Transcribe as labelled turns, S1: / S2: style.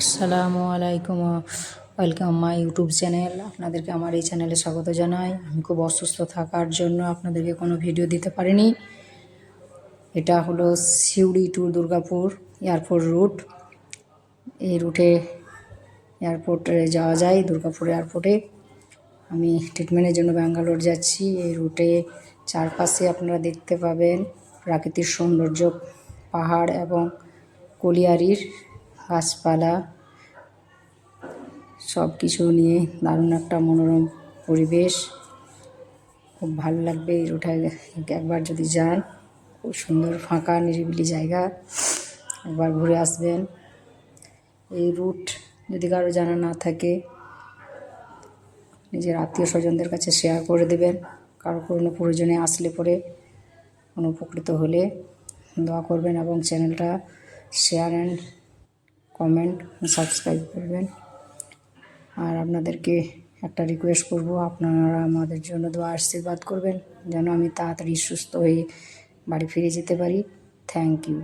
S1: আসসালামু আলাইকুম welcome my YouTube channel আপনাদেরকে আমার এই চ্যানেলে স্বাগত জানাই। আমি খুব অসুস্থ থাকার জন্য আপনাদেরকে কোনো ভিডিও দিতে পারিনি। এটা হলো Suri to Durgapur airport route. এই রুটে এয়ারপোর্টে যাওয়া যায়, দুর্গাপুর এয়ারপোর্টে। আমি ট্রিটমেন্টের জন্য ব্যাঙ্গালোর যাচ্ছি। এই রুটে চারপাশে আপনারা দেখতে পাবেন প্রাকৃতিক সৌন্দর্য, পাহাড় এবং কলিয়ারির গাছপালা সব কিছু নিয়ে দারুণ একটা মনোরম পরিবেশ। খুব ভালো লাগবে এই রুটে একবার যদি যান। খুব সুন্দর ফাঁকা নিরিবিলি জায়গা। একবার ঘুরে আসবেন। এই রুট যদি কারও জানা না থাকে, নিজের আত্মীয় স্বজনদের কাছে শেয়ার করে দেবেন। কারও কোনো প্রয়োজনে আসলে পরে কোনো উপকৃত হলে দোয়া করবেন এবং চ্যানেলটা শেয়ার অ্যান্ড কমেন্ট সাবস্ক্রাইব করবেন। আর আপনাদেরকে একটা রিকোয়েস্ট করব, আপনারা আমাদের জন্য দোয়া, আশীর্বাদ করবেন, যেন আমি তাড়াতাড়ি সুস্থ হয়ে বাড়ি ফিরে যেতে পারি। Thank you